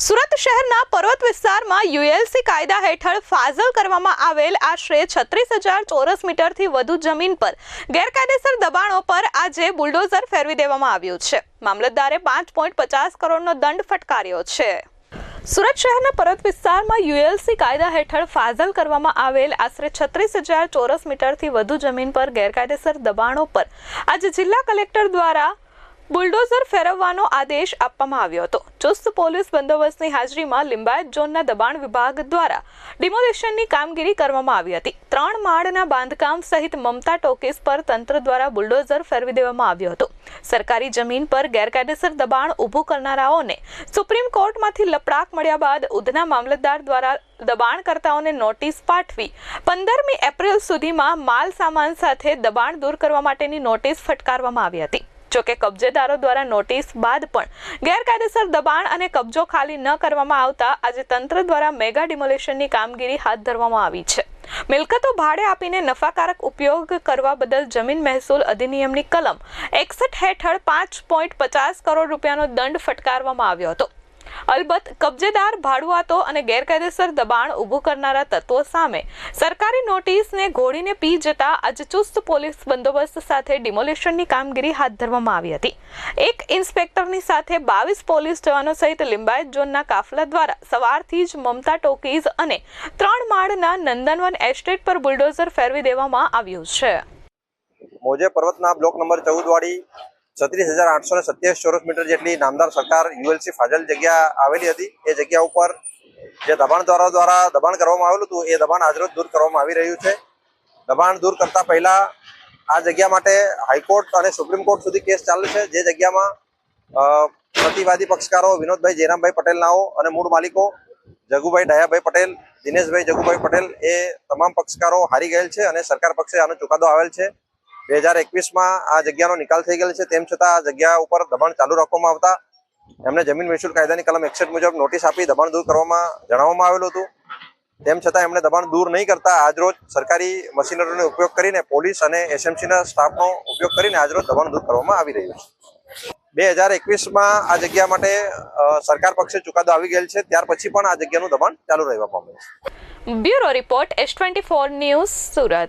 સુરત શહેરના પર્વત વિસ્તારમાં યુએલસી કાયદા હેઠળ ફાજલ કરવામાં આવેલ આશરે છત્રીસ હજાર ચોરસ મીટરથી વધુ જમીન પર ગેરકાયદેસર દબાણો પર આજે બુલડોઝર ફેરવી દેવામાં આવ્યું છે. મામલતદારે પાંચ પોઈન્ટ પચાસ કરોડનો દંડ ફટકાર્યો છે. સુરત શહેરના પર્વત વિસ્તારમાં યુએલસી કાયદા હેઠળ ફાજલ કરવામાં આવેલ આશરે છત્રીસ હજાર ચોરસ મીટરથી વધુ જમીન પર ગેરકાયદેસર દબાણો પર આજે જિલ્લા કલેક્ટર દ્વારા બુલડોઝર ફેરવવાનો આદેશ આપવામાં આવ્યો હતો. ચુસ્ત પોલીસ બંદોબસ્તની હાજરીમાં લિંબાયત ઝોનના દબાણ વિભાગ દ્વારા ડિમોલિશનની કામગીરી કરવામાં આવી હતી. ત્રણ માળના બાંધકામ સહિત મમતા ટોકીસ પર તંત્ર દ્વારા બુલડોઝર ફેરવી દેવામાં આવ્યો હતો. સરકારી જમીન પર ગેરકાયદેસર દબાણ ઊભું કરનારાઓને સુપ્રીમ કોર્ટમાંથી લપડાક મળ્યા બાદ ઉધના મામલતદાર દ્વારા દબાણકર્તાઓને નોટિસ પાઠવી પંદરમી એપ્રિલ સુધીમાં માલ સામાન સાથે દબાણ દૂર કરવા માટેની નોટિસ ફટકારવામાં આવી હતી. જોકે કબજેદારો દ્વારા નોટિસ બાદ પણ ગેરકાયદેસર દબાણ અને કબજો ખાલી ન કરવામાં આવતા આજે તંત્ર દ્વારા મેગા ડિમોલેશનની કામગીરી હાથ ધરવામાં આવી છે. મિલકતો ભાડે આપીને નફાકારક ઉપયોગ કરવા બદલ જમીન મહેસૂલ અધિનિયમની કલમ એકસઠ હેઠળ પાંચ પોઈન્ટ પચાસ કરોડ રૂપિયાનો દંડ ફટકારવામાં આવ્યો હતો. અલબત્ત કબજેદાર, ભાડુઆતો અને ગેરકાયદેસર દબાણ ઊભું કરનારા તત્વો સામે સરકારી નોટિસને ઘોડીને પી જતા આજે ચુસ્ત પોલીસ બંદોબસ્ત સાથે ડિમોલિશનની કામગીરી હાથ ધરવામાં આવી હતી. એક ઇન્સ્પેક્ટરની સાથે બાવીસ પોલીસ જવાનો સહિત લિંબાયત ઝોનના કાફલા દ્વારા સવારથી જ મમતા ટોકીઝ અને ત્રણ માળના નંદનવન એસ્ટેટ પર બુલડોઝર ફેરવી દેવામાં આવ્યું છે. મોજે પર્વતના બ્લોક નંબર ચૌદ વાળી છત્રીસ હજાર આઠસો ને સત્યાવીસ ચોરસ મીટર જેટલી નામદાર સરકાર યુએલસી ફાજલ જગ્યા આવેલી હતી. એ જગ્યા ઉપર જે દબાણદારો દ્વારા દબાણ કરવામાં આવેલું હતું, એ દબાણ આજરોજ દૂર કરવામાં આવી રહ્યું છે. દબાણ દૂર કરતા પહેલા આ જગ્યા માટે હાઈકોર્ટ અને સુપ્રીમ કોર્ટ સુધી કેસ ચાલે છે. જે જગ્યામાં પ્રતિવાદી પક્ષકારો વિનોદભાઈ જયરામભાઈ પટેલનાઓ અને મૂળ માલિકો જગુભાઈ ડાયાભાઈ પટેલ, દિનેશભાઈ જગુભાઈ પટેલ એ તમામ પક્ષકારો હારી ગયેલ છે અને સરકાર પક્ષે આનો ચુકાદો આવેલ છે. બે હજાર એકવીસમાં આ જગ્યાનો નિકાલ થઈ ગયેલ છે. તેમ છતાં આ જગ્યા ઉપર દબાણ ચાલુ રાખવામાં આવતા એમને જમીન મહેસૂલ કાયદાની કલમ એકસઠ મુજબ નોટિસ આપી દબાણ દૂર કરવામાં જણાવવામાં આવેલું હતું. તેમ છતાં એમણે દબાણ દૂર નહીં કરતા આજરોજ સરકારી મશીનરીનો ઉપયોગ કરીને પોલીસ અને એસએમસીના સ્ટાફનો ઉપયોગ કરીને આજરોજ દબાણ દૂર કરવામાં આવી રહ્યું છે. બે હજાર એકવીસમાં આ જગ્યા માટે સરકાર પક્ષે ચુકાદો આવી ગયેલ છે. ત્યાર પછી પણ આ જગ્યાનું દબાણ ચાલુ રહેવા પામે છે. Bureau report S twenty four news Surat.